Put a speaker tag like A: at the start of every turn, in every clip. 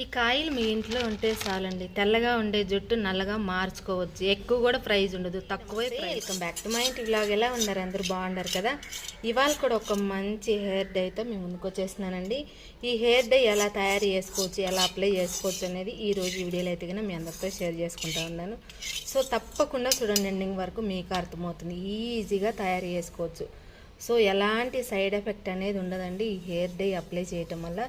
A: ఈ కాయలు మీ ఇంట్లో ఉంటే చాలండి. తెల్లగా ఉండే జుట్టు నల్లగా మార్చుకోవచ్చు. ఎక్కువ కూడా ప్రైజ్ ఉండదు. తక్కువే వెల్కమ్ బ్యాక్ టు మా ఇంటి ఎలా ఉన్నారు? అందరూ బాగున్నారు కదా? ఇవాళ కూడా ఒక మంచి హెయిర్ డైతో మేము ముందుకు వచ్చేస్తున్నానండి. ఈ హెయిర్ డై ఎలా తయారు చేసుకోవచ్చు? ఎలా అప్లై చేసుకోవచ్చు అనేది ఈ రోజు వీడియోలో అయితే కనుక మీ అందరితో షేర్ చేసుకుంటా ఉన్నాను. సో తప్పకుండా చూడండి ఎండింగ్ వరకు మీకు అర్థమవుతుంది. ఈజీగా తయారు చేసుకోవచ్చు. సో ఎలాంటి సైడ్ ఎఫెక్ట్ అనేది ఉండదండి ఈ హెయిర్ డై అప్లై చేయటం వల్ల.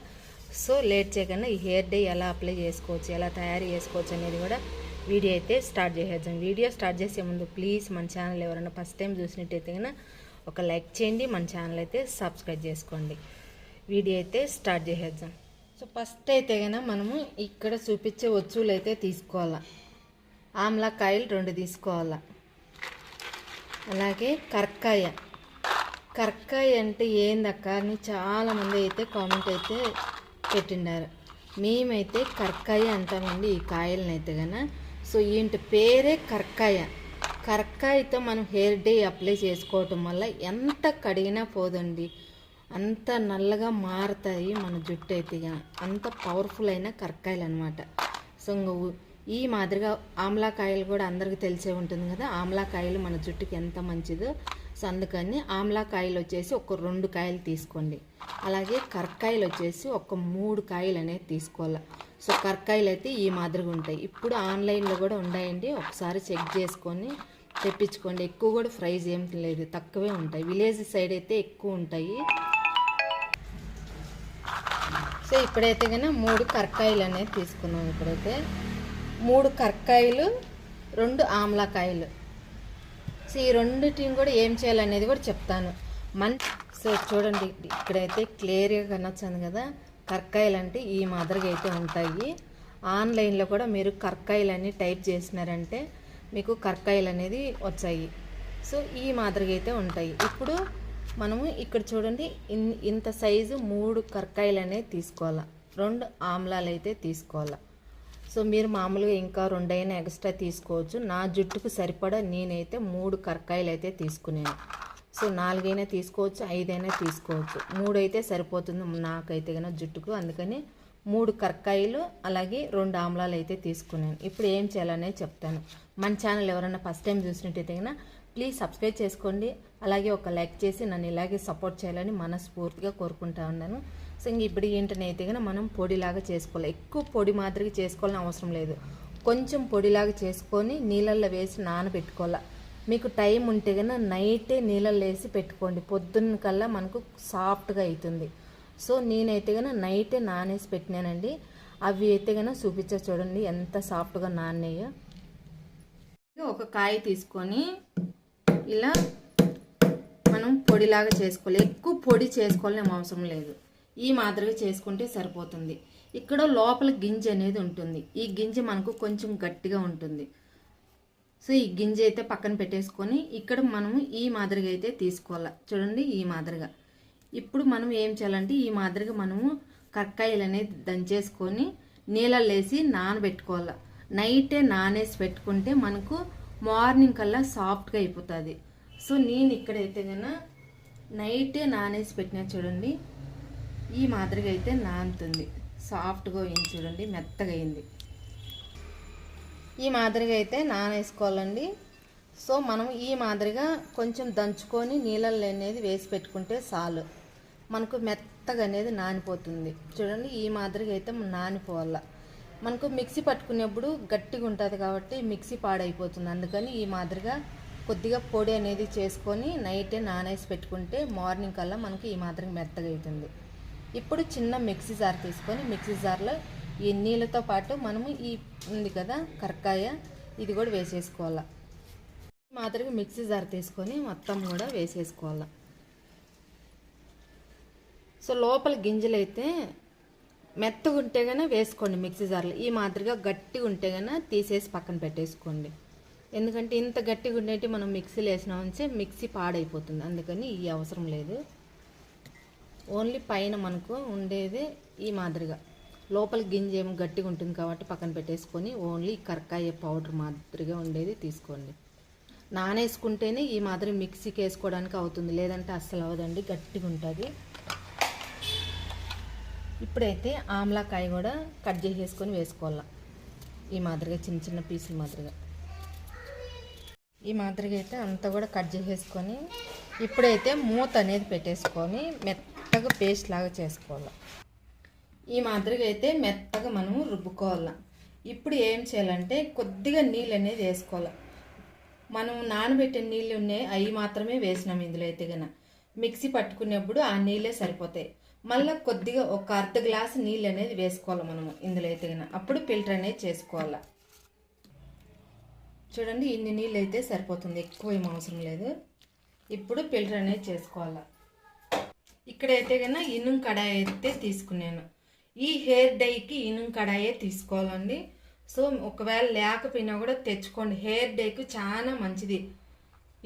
A: సో లేట్ చేయకుండా ఈ హెయిర్ డే ఎలా అప్లై చేసుకోవచ్చు ఎలా తయారు చేసుకోవచ్చు అనేది కూడా వీడియో అయితే స్టార్ట్ చేసేద్దాం. వీడియో స్టార్ట్ చేసే ముందు ప్లీజ్ మన ఛానల్ ఎవరైనా ఫస్ట్ టైం చూసినట్టయితే కనుక ఒక లైక్ చేయండి మన ఛానల్ అయితే సబ్స్క్రైబ్ చేసుకోండి. వీడియో అయితే స్టార్ట్ చేసేద్దాం. సో ఫస్ట్ అయితే కనుక మనము ఇక్కడ చూపించే వచ్చులు అయితే తీసుకోవాలా. ఆమ్లాకాయలు రెండు తీసుకోవాలా. అలాగే కరక్కాయ కరక్కాయ అంటే ఏందక్క అని చాలామంది అయితే కామెంట్ అయితే పెట్టిండారు మేమైతే కర్కాయ అంటామండి ఈ కాయలను అయితే గన. సో ఏంటి పేరే కర్కాయ. కర్కాయతో మనం హెయిర్ డే అప్లై చేసుకోవటం వల్ల ఎంత కడిగినా పోదండి. అంత నల్లగా మారుతాయి మన జుట్టు అయితే గన. అంత పవర్ఫుల్ అయిన కర్కాయలు అనమాట సో ఇంక ఈ మాదిరిగా ఆమ్లాకాయలు కూడా అందరికీ తెలిసే ఉంటుంది కదా ఆమ్లాకాయలు మన జుట్టుకి ఎంత మంచిదో సో అందుకని ఆమ్లాకాయలు వచ్చేసి ఒక రెండు కాయలు తీసుకోండి. అలాగే కరక్కాయలు వచ్చేసి ఒక మూడు కాయలు అనేది తీసుకోవాలి. సో కరక్కాయలు అయితే ఈ మాదిరిగా ఉంటాయి ఇప్పుడు ఆన్లైన్లో కూడా ఉన్నాయండి ఒకసారి చెక్ చేసుకొని తెప్పించుకోండి. ఎక్కువ కూడా ప్రైజ్ ఏం లేదు. తక్కువే ఉంటాయి. విలేజ్ సైడ్ అయితే ఎక్కువ ఉంటాయి. సో ఇప్పుడైతే కానీ మూడు కరక్కాయలు అనేది తీసుకున్నాం ఇప్పుడైతే మూడు కరక్కాయలు రెండు ఆమ్లాకాయలు. సో ఈ రెండింటిని కూడా ఏం చేయాలనేది కూడా చెప్తాను. మన్ సో చూడండి ఇక్కడైతే క్లియర్గా కనొచ్చాను కదా కర్కాయలు అంటే ఈ మాదిరిగా అయితే ఉంటాయి. ఆన్లైన్లో కూడా మీరు కరక్కాయలు అని టైప్ చేసినారంటే మీకు కర్కాయలు అనేది వచ్చాయి. సో ఈ మాదిరిగా అయితే ఉంటాయి. ఇప్పుడు మనము ఇక్కడ చూడండి ఇన్ ఇంత సైజు మూడు కర్కాయలు అనేది తీసుకోవాలా? రెండు ఆమ్లాలు అయితే తీసుకోవాలా? సో మీరు మామూలుగా ఇంకా రెండైనా ఎక్స్ట్రా తీసుకోవచ్చు. నా జుట్టుకు సరిపడా నేనైతే మూడు కరకాయలు అయితే తీసుకున్నాను. సో నాలుగైనా తీసుకోవచ్చు ఐదైనా తీసుకోవచ్చు. మూడు అయితే సరిపోతుంది నాకైతే కనుక జుట్టుకు. అందుకని మూడు కరకాయలు అలాగే రెండు ఆమ్లాలు అయితే తీసుకున్నాను. ఇప్పుడు ఏం చేయాలనే చెప్తాను. మన ఛానల్ ఎవరైనా ఫస్ట్ టైం చూసినట్టయితే కనుక ప్లీజ్ సబ్స్క్రైబ్ చేసుకోండి. అలాగే ఒక లైక్ చేసి నన్ను ఇలాగే సపోర్ట్ చేయాలని మనస్ఫూర్తిగా కోరుకుంటా ఉన్నాను. సో ఇంక ఇప్పుడు ఏంటనైతే కనుక మనం పొడిలాగా చేసుకోవాలి. ఎక్కువ పొడి మాదిరిగా చేసుకోవాలని అవసరం లేదు. కొంచెం పొడిలాగా చేసుకొని నీళ్ళల్లో వేసి నానబెట్టుకోవాలి. మీకు టైం ఉంటే కనుక నైటే నీళ్ళల్లో వేసి పెట్టుకోండి. పొద్దున్న కల్లా మనకు సాఫ్ట్గా అవుతుంది సో నేనైతే కనుక నైటే నానేసి పెట్టినానండి. అవి అయితే కనుక చూపించా చూడండి ఎంత సాఫ్ట్గా నాన్నాయో. ఒక కాయ తీసుకొని ఇలా మనం పొడిలాగా చేసుకోవాలి. ఎక్కువ పొడి చేసుకోవాలని అవసరం లేదు. ఈ మాదిరిగా చేసుకుంటే సరిపోతుంది. ఇక్కడ లోపల గింజ అనేది ఉంటుంది. ఈ గింజ మనకు కొంచెం గట్టిగా ఉంటుంది. సో ఈ గింజ అయితే పక్కన పెట్టేసుకొని ఇక్కడ మనము ఈ మాదిరిగా అయితే తీసుకోవాలి. చూడండి ఈ మాదిరిగా. ఇప్పుడు మనం ఏం చేయాలంటే ఈ మాదిరిగా మనము కక్కాయలు అనేది దంచేసుకొని నీళ్ళల్లో వేసి నానబెట్టుకోవాలి. నైటే నానేసి పెట్టుకుంటే మనకు మార్నింగ్ కల్లా సాఫ్ట్గా అయిపోతుంది. సో నేను ఇక్కడైతే కన్నా నైటే నానేసి పెట్టినా చూడండి ఈ మాదిరిగా అయితే నానుతుంది. సాఫ్ట్గా అయింది చూడండి మెత్తగా అయింది. ఈ మాదిరిగా అయితే నానేసుకోవాలండి. సో మనం ఈ మాదిరిగా కొంచెం దంచుకొని నీళ్ళల్లో అనేది వేసి పెట్టుకుంటే చాలు. మనకు మెత్తగా అనేది నానిపోతుంది. చూడండి ఈ మాదిరిగా అయితే నానిపోవాల. మనకు మిక్సీ పట్టుకునేప్పుడు గట్టిగా ఉంటుంది కాబట్టి మిక్సీ పాడైపోతుంది. అందుకని ఈ మాదిరిగా కొద్దిగా పొడి అనేది చేసుకొని నైటే నానేసి పెట్టుకుంటే మార్నింగ్ కల్లా మనకి ఈ మాదిరిగా మెత్తగా అవుతుంది. ఇప్పుడు చిన్న మిక్సీ జార్ తీసుకొని మిక్సీ జార్లో ఈ నీళ్ళతో పాటు మనము ఈ ఉంది కదా కరక్కాయ ఇది కూడా వేసేసుకోవాలి. మాదిరిగా మిక్సీ జార్ తీసుకొని మొత్తం కూడా వేసేసుకోవాలి. సో లోపల గింజలు అయితే మెత్తగా ఉంటే కనుక వేసుకోండి మిక్సీ జార్లో. ఈ మాదిరిగా గట్టిగా ఉంటే కన్నా తీసేసి పక్కన పెట్టేసుకోండి. ఎందుకంటే ఇంత గట్టిగా ఉండేటి మనం మిక్సీలో వేసినామంటే మిక్సీ పాడైపోతుంది. అందుకని ఈ అవసరం లేదు. ఓన్లీ పైన మనకు ఉండేది ఈ మాదిరిగా. లోపల గింజ ఏమో గట్టిగా ఉంటుంది కాబట్టి పక్కన పెట్టేసుకొని ఓన్లీ కరకాయ పౌడర్ మాదిరిగా ఉండేది తీసుకోండి. నానేసుకుంటేనే ఈ మాదిరి మిక్సీకి వేసుకోవడానికి అవుతుంది లేదంటే అస్సలు అవ్వదండి గట్టిగా ఉంటుంది. ఇప్పుడైతే ఆమ్లాకాయ కూడా కట్ చేసేసుకొని వేసుకోవాలా. ఈ మాదిరిగా చిన్న చిన్న పీసుల మాదిరిగా. ఈ మాదిరిగా అయితే అంతా కూడా కట్ చేసేసుకొని ఇప్పుడైతే మూత అనేది పెట్టేసుకొని మెత్తగా పేస్ట్ లాగా చేసుకోవాలి. ఈ మాదిరిగా అయితే మెత్తగా మనము రుబ్బుకోవాలి. ఇప్పుడు ఏం చేయాలంటే కొద్దిగా నీళ్ళు అనేది వేసుకోవాలి. మనం నానబెట్టిన నీళ్ళు ఉన్నాయి అవి మాత్రమే వేసినాం ఇందులో అయితే గన మిక్సీ పట్టుకునేప్పుడు ఆ నీళ్ళే సరిపోతాయి. మళ్ళీ కొద్దిగా ఒక అర్ధ గ్లాసు నీళ్ళు అనేది వేసుకోవాలి మనము ఇందులో అయితే గన అప్పుడు ఫిల్టర్ అనేది చేసుకోవాలి. చూడండి ఇన్ని నీళ్ళు అయితే సరిపోతుంది. ఎక్కువ ఏం అవసరం లేదు. ఇప్పుడు ఫిల్టర్ అనేది చేసుకోవాలి. ఇక్కడైతే కన్నా ఇనుం కడాయి అయితే తీసుకున్నాను. ఈ హెయిర్ డైకి ఇనుం కడాయే తీసుకోవాలండి. సో ఒకవేళ లేకపోయినా కూడా తెచ్చుకోండి. హెయిర్ డైకి చాలా మంచిది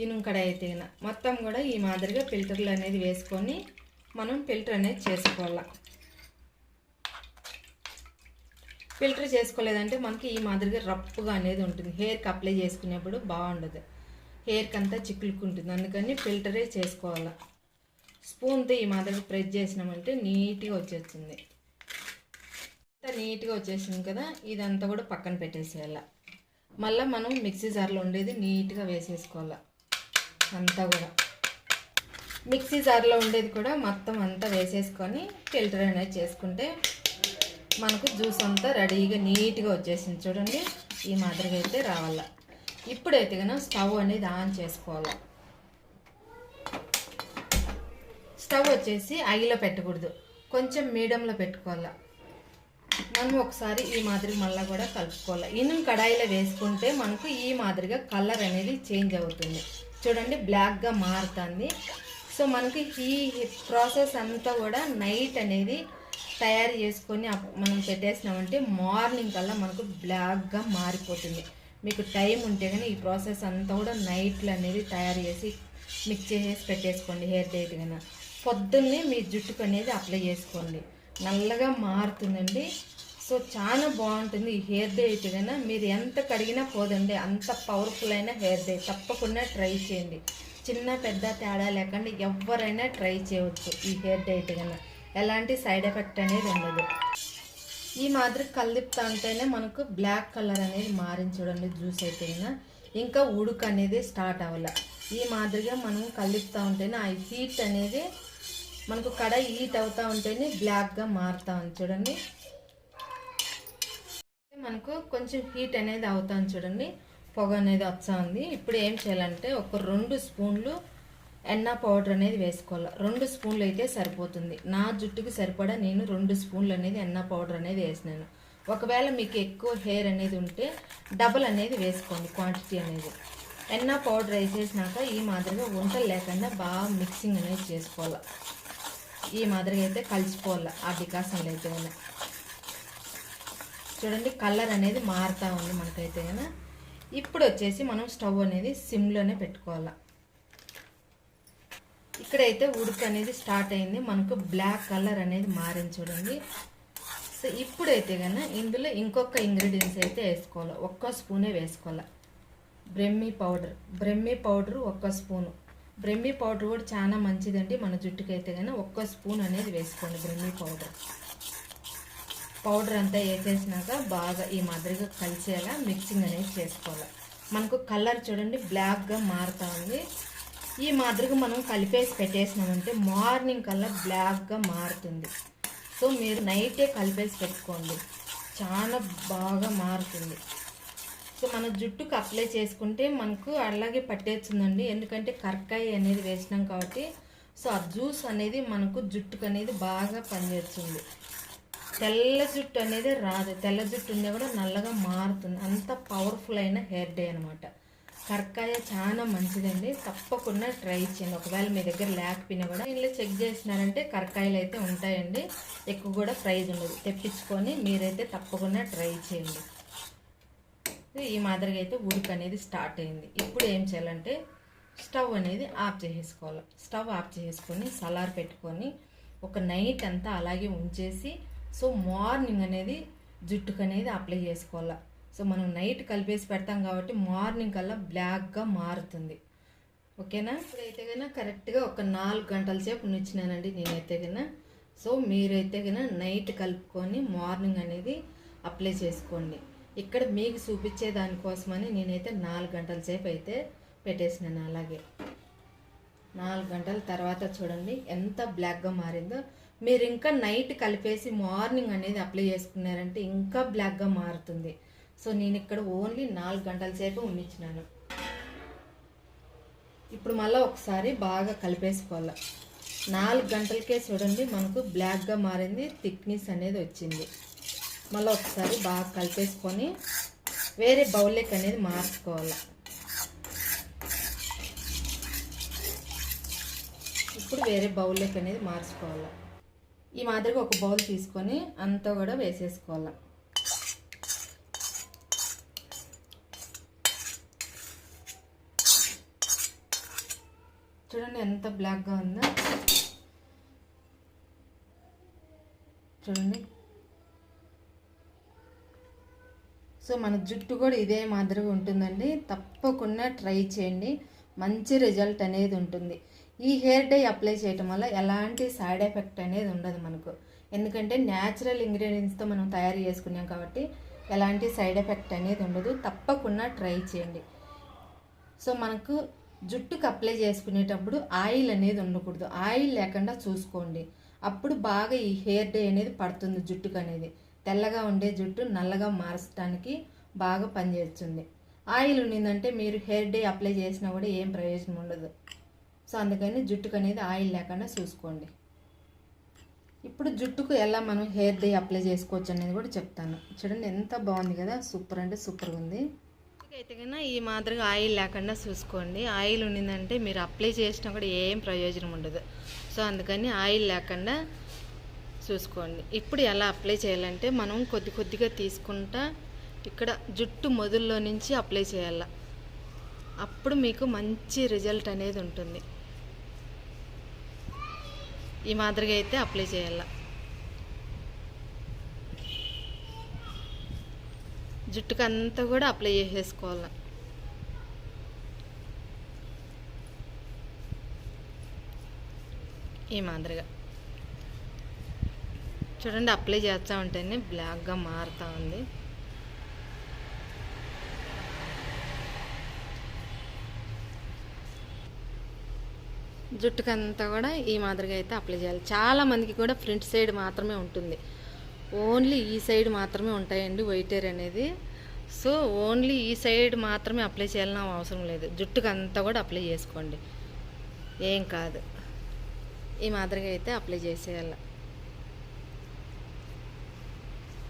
A: ఇనుం కడాయి అయితే మొత్తం కూడా ఈ మాదిరిగా ఫిల్టర్లు అనేది వేసుకొని మనం ఫిల్టర్ అనేది చేసుకోవాలి. ఫిల్టర్ చేసుకోలేదంటే మనకి ఈ మాదిరిగా రఫ్గా అనేది ఉంటుంది. హెయిర్కి అప్లై చేసుకునేప్పుడు బాగుండదు. హెయిర్కి అంతా చిక్కులుకుంటుంది. అందుకని ఫిల్టరే చేసుకోవాలి. స్పూన్తో ఈ మాదిరిగా ప్రెస్ చేసినామంటే నీట్గా వచ్చేస్తుంది. అంతా నీట్గా వచ్చేసింది కదా ఇదంతా కూడా పక్కన పెట్టేసేయాల. మళ్ళీ మనం మిక్సీ జార్లో ఉండేది నీట్గా వేసేసుకోవాలి. అంతా కూడా. మిక్సీ జార్లో ఉండేది కూడా మొత్తం అంతా వేసేసుకొని ఫిల్టర్ అనేది చేసుకుంటే మనకు జ్యూస్ అంతా రెడీగా నీట్గా వచ్చేసింది. చూడండి ఈ మాదిరిగా అయితే రావాలా. ఇప్పుడైతే కనుక స్టవ్ అనేది ఆన్ చేసుకోవాలి. స్టవ్ వచ్చేసి ఐలో పెట్టకూడదు. కొంచెం మీడియంలో పెట్టుకోవాలి. మనం ఒకసారి ఈ మాదిరి మళ్ళీ కూడా కలుపుకోవాలి. ఇనుం కడాయిలో వేసుకుంటే మనకు ఈ మాదిరిగా కలర్ అనేది చేంజ్ అవుతుంది. చూడండి బ్లాక్గా మారుతుంది. సో మనకి ఈ ప్రాసెస్ అంతా కూడా నైట్ అనేది తయారు చేసుకొని మనం పెట్టేసినామంటే మార్నింగ్ కల్లా మనకు బ్లాక్గా మారిపోతుంది. మీకు టైం ఉంటే కానీ ఈ ప్రాసెస్ అంతా కూడా నైట్లు అనేది తయారు చేసి మిక్స్ చేసేసి పెట్టేసుకోండి హెయిర్ డైట్ కన్నా పొద్దున్నే మీ జుట్టుకు అనేది అప్లై చేసుకోండి. నల్లగా మారుతుందండి. సో చాలా బాగుంటుంది ఈ హెయిర్ డే కన్నా మీరు ఎంత కడిగినా పోదండి. అంత పవర్ఫుల్ అయిన హెయిర్ డే తప్పకుండా ట్రై చేయండి. చిన్న పెద్ద తేడా లేకుండా ఎవరైనా ట్రై చేయవచ్చు ఈ హెయిర్ డే అయితే కన్నా ఎలాంటి సైడ్ ఎఫెక్ట్ అనేది ఉండదు. ఈ మాదిరి కల్లిప్తా ఉంటేనే మనకు బ్లాక్ కలర్ అనేది మారింది చూడండి జ్యూస్ అయిపోయినా ఇంకా ఉడుకు అనేది స్టార్ట్ అవ్వాలి. ఈ మాదిరిగా మనం కలుపుతూ ఉంటేనే ఆ హీట్ అనేది మనకు కడ హీట్ అవుతూ ఉంటేనే బ్లాక్గా మారుతా ఉంది చూడండి. మనకు కొంచెం హీట్ అనేది అవుతాను చూడండి. పొగ అనేది వస్తా ఉంది. ఇప్పుడు ఏం చేయాలంటే ఒక రెండు స్పూన్లు ఎన్న పౌడర్ అనేది వేసుకోవాలి. రెండు స్పూన్లు అయితే సరిపోతుంది. నా జుట్టుకి సరిపడా నేను రెండు స్పూన్లు అనేది ఎన్న పౌడర్ అనేది వేసినాను. ఒకవేళ మీకు ఎక్కువ హెయిర్ అనేది ఉంటే డబల్ అనేది వేసుకోండి క్వాంటిటీ అనేది. ఎన్న పౌడర్ వేసేసినాక ఈ మాదిరిగా వంటలు లేకుండా బాగా మిక్సింగ్ అనేది చేసుకోవాలి. ఈ మాదిరిగా అయితే కలిసిపోవాలి ఆ వికాసంలో అయితే చూడండి కలర్ అనేది మారుతూ ఉంది మనకైతే కదా ఇప్పుడు వచ్చేసి మనం స్టవ్ అనేది సిమ్లోనే పెట్టుకోవాలి. ఇక్కడైతే ఉడుకు అనేది స్టార్ట్ అయింది. మనకు బ్లాక్ కలర్ అనేది మారింది చూడండి. సో ఇప్పుడైతే కనుక ఇందులో ఇంకొక ఇంగ్రీడియంట్స్ అయితే వేసుకోవాలి. ఒక్క స్పూనే వేసుకోవాలి. బ్రెమ్మీ పౌడర్. బ్రెమ్మీ పౌడర్ ఒక్క స్పూను. బ్రెమ్మీ పౌడర్ కూడా చాలా మంచిదండి. మన జుట్టుకి అయితే కానీ ఒక్క స్పూన్ అనేది వేసుకోండి బ్రెమ్మీ పౌడర్. పౌడర్ అంతా వేసేసినాక బాగా ఈ మాదిరిగా కలిసేలా మిక్సింగ్ అనేది చేసుకోవాలి. మనకు కలర్ చూడండి బ్లాక్గా మారుతూ ఉంది. ఈ మాదిరిగా మనం కలిపేసి పెట్టేసినామంటే మార్నింగ్ కల్లా బ్లాక్గా మారుతుంది. సో మీరు నైటే కలిపేసి పెట్టుకోండి. చాలా బాగా మారుతుంది. సో మన జుట్టుకు అప్లై చేసుకుంటే మనకు అలాగే పట్టేస్తుందండి. ఎందుకంటే కరక్కాయ అనేది వేసినాం కాబట్టి సో ఆ జ్యూస్ అనేది మనకు జుట్టుకు అనేది బాగా పనిచేస్తుంది. తెల్ల జుట్టు అనేది రాదు. తెల్ల జుట్టు ఉన్నా కూడా నల్లగా మారుతుంది. అంత పవర్ఫుల్ అయిన హెయిర్ డే అనమాట కరక్కాయ చాలా మంచిదండి. తప్పకుండా ట్రై చేయండి. ఒకవేళ మీ దగ్గర లేకపోయినా కూడా దీనిలో చెక్ చేసినారంటే కరక్కాయలు అయితే ఉంటాయండి. ఎక్కువ కూడా ప్రైజ్ ఉండదు. తెప్పించుకొని మీరైతే తప్పకుండా ట్రై చేయండి. ఈ మాదిరిగా అయితే ఉడుకు అనేది స్టార్ట్ అయింది. ఇప్పుడు ఏం చేయాలంటే స్టవ్ అనేది ఆఫ్ చేసేసుకోవాలి. స్టవ్ ఆఫ్ చేసుకొని సలార్ పెట్టుకొని ఒక నైట్ అంతా అలాగే ఉంచేసి సో మార్నింగ్ అనేది జుట్టుకు అనేది అప్లై చేసుకోవాలి. సో మనం నైట్ కలిపేసి పెడతాం కాబట్టి మార్నింగ్ కల్లా బ్లాక్గా మారుతుంది. ఓకేనా? ఇప్పుడైతే కన్నా కరెక్ట్గా ఒక నాలుగు గంటల సేపు నుంచినానండి నేనైతే కన్నా సో మీరైతే కన్నా నైట్ కలుపుకొని మార్నింగ్ అనేది అప్లై చేసుకోండి. ఇక్కడ మీకు చూపించే దానికోసమని నేనైతే నాలుగు గంటల సేపు అయితే పెట్టేసినాను అలాగే. నాలుగు గంటల తర్వాత చూడండి ఎంత బ్లాక్గా మారిందో. మీరు ఇంకా నైట్ కలిపేసి మార్నింగ్ అనేది అప్లై చేసుకున్నారంటే ఇంకా బ్లాక్గా మారుతుంది. సో నేను ఇక్కడ ఓన్లీ నాలుగు గంటల సేపు ఉండించినాను ఇప్పుడు మళ్ళీ ఒకసారి బాగా కలిపేసుకోవాలి. నాలుగు గంటలకే చూడండి మనకు బ్లాక్గా మారింది థిక్నెస్ అనేది వచ్చింది. మళ్ళీ ఒకసారి బాగా కలిపేసుకొని వేరే బౌల్లోకి అనేది మార్చుకోవాలి. ఇప్పుడు వేరే బౌల్లోకి అనేది మార్చుకోవాలి. ఈ మాదిరిగా ఒక బౌల్ తీసుకొని అంతా కూడా వేసేసుకోవాలి. చూడండి ఎంత బ్లాక్గా ఉందో. చూడండి. సో మన జుట్టు కూడా ఇదే మాదిరిగా ఉంటుందండి. తప్పకుండా ట్రై చేయండి. మంచి రిజల్ట్ అనేది ఉంటుంది. ఈ హెయిర్ డై అప్లై చేయటం వల్ల ఎలాంటి సైడ్ ఎఫెక్ట్ అనేది ఉండదు మనకు. ఎందుకంటే న్యాచురల్ ఇంగ్రీడియంట్స్తో మనం తయారు చేసుకున్నాం కాబట్టి ఎలాంటి సైడ్ ఎఫెక్ట్ అనేది ఉండదు. తప్పకుండా ట్రై చేయండి. సో మనకు జుట్టుకు అప్లై చేసుకునేటప్పుడు ఆయిల్ అనేది ఉండకూడదు. ఆయిల్ లేకుండా చూసుకోండి. అప్పుడు బాగా ఈ హెయిర్ డే అనేది పడుతుంది జుట్టుకు అనేది. తెల్లగా ఉండే జుట్టు నల్లగా మార్చడానికి బాగా పనిచేస్తుంది. ఆయిల్ ఉన్నిందంటే మీరు హెయిర్ డే అప్లై చేసినా కూడా ఏం ప్రయోజనం ఉండదు. సో అందుకని జుట్టుకు అనేది ఆయిల్ లేకుండా చూసుకోండి. ఇప్పుడు జుట్టుకు ఎలా మనం హెయిర్ డే అప్లై చేసుకోవచ్చు అనేది కూడా చెప్తాను. చూడండి ఎంత బాగుంది కదా. సూపర్ అంటే సూపర్గా ఉంది. అయితే కన్నా ఈ మాదిరిగా ఆయిల్ లేకుండా చూసుకోండి. ఆయిల్ ఉండిందంటే మీరు అప్లై చేసినా కూడా ఏం ప్రయోజనం ఉండదు. సో అందుకని ఆయిల్ లేకుండా చూసుకోండి. ఇప్పుడు ఎలా అప్లై చేయాలంటే మనం కొద్ది కొద్దిగా తీసుకుంటా ఇక్కడ జుట్టు మొదల్లో నుంచి అప్లై చేయాల. అప్పుడు మీకు మంచి రిజల్ట్ అనేది ఉంటుంది. ఈ మాదిరిగా అయితే అప్లై చేయాలా. జుట్టుకు అంతా కూడా అప్లై చేసేసుకోవాలి. ఈ మాదిరిగా. చూడండి అప్లై చేస్తూ ఉంటేనే బ్లాక్గా మారుతూ ఉంది. జుట్టుకంతా కూడా ఈ మాదిరిగా అయితే అప్లై చేయాలి. చాలా మందికి కూడా ఫ్రంట్ సైడ్ మాత్రమే ఉంటుంది. ఓన్లీ ఈ సైడ్ మాత్రమే ఉంటాయండి వైట్ హెయిర్ అనేది. సో ఓన్లీ ఈ సైడ్ మాత్రమే అప్లై చేయాలని అవసరం లేదు. జుట్టుకు అంతా కూడా అప్లై చేసుకోండి. ఏం కాదు. ఈ మాదిరిగా అయితే అప్లై చేసేయాలి.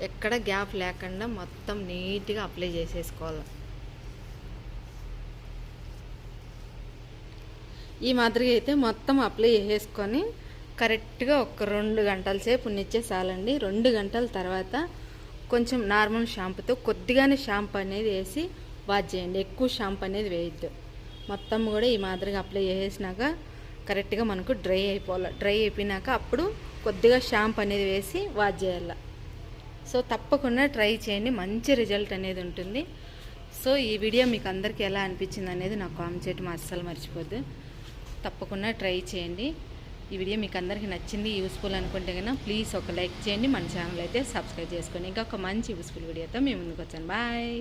A: ఎక్కడ గ్యాప్ లేకుండా మొత్తం నీట్గా అప్లై చేసేసుకోవాలి. ఈ మాదిరిగా అయితే మొత్తం అప్లై చేసేసుకొని కరెక్ట్గా ఒక రెండు గంటల సేపు ఉన్నిచ్చే చాలండి రెండు గంటల తర్వాత కొంచెం నార్మల్ షాంపూతో కొద్దిగానే షాంపూ అనేది వేసి వాష్ చేయండి. ఎక్కువ షాంపూ అనేది వేయద్దు. మొత్తం కూడా ఈ మాదిరిగా అప్లై చేసేసినాక కరెక్ట్గా మనకు డ్రై అయిపోవాలి డ్రై అయిపోయినాక అప్పుడు కొద్దిగా షాంపూ అనేది వేసి వాష్ చేయాలి. సో తప్పకుండా ట్రై చేయండి. మంచి రిజల్ట్ అనేది ఉంటుంది. సో ఈ వీడియో మీకు అందరికీ ఎలా అనిపించింది అనేది నాకు కామెంట్ చేయటం అస్సలు మర్చిపోద్దు. తప్పకుండా ట్రై చేయండి. ఈ వీడియో మీకు అందరికీ నచ్చింది యూస్ఫుల్ అనుకుంటే కనుక ప్లీజ్ ఒక లైక్ చేయండి. మన ఛానల్ అయితే సబ్స్క్రైబ్ చేసుకోండి. ఇంకా ఒక మంచి యూస్ఫుల్ వీడియోతో మేము ముందుకు వచ్చాను. బాయ్